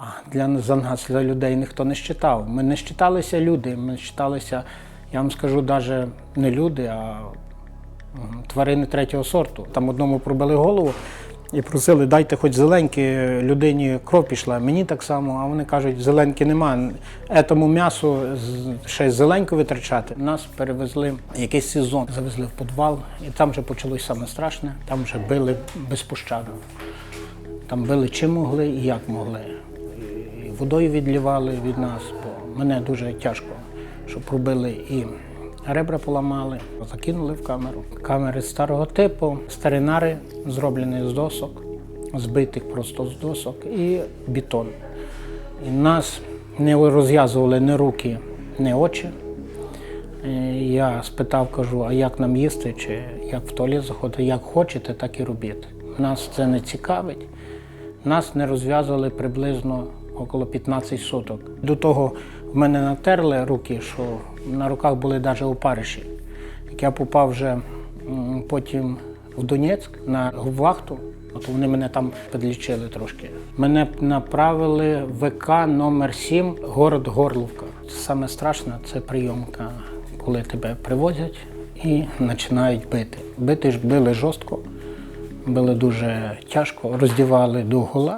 А для за нас, за людей, ніхто не щитав. Ми не щиталися люди, ми щиталися, я вам скажу, навіть не люди, а тварини третього сорту. Там одному пробили голову і просили, дайте хоч зеленьки, людині кров пішла. Мені так само, а вони кажуть, зеленьки нема. Етому м'ясу ще зеленьку витрачати. Нас перевезли якийсь сезон, завезли в підвал, і там вже почалось саме страшне, там вже били безпощадно. Там били чим могли і як могли. Водою відлівали від нас, бо мене дуже тяжко, що пробили і ребра поламали, закинули в камеру. Камери старого типу, старинари зроблені з досок, збитих просто з досок, і бетон. І нас не розв'язували ні руки, ні очі. Е, Я спитав, кажу, а як нам їсти, чи як в туалет заходити, як хочете, так і робіть. Нас це не цікавить. Нас не розв'язували приблизно около 15 суток. До того в мене натерли руки, що на руках були навіть опариші. Як я попав вже потім в Донецьк на вахту, от вони мене там підлічили трошки. Мене направили в ВК номер 7 город Горловка. Саме страшне це прийомка, коли тебе привозять і починають бити. Бити ж били жорстко, били дуже тяжко, роздівали до гола.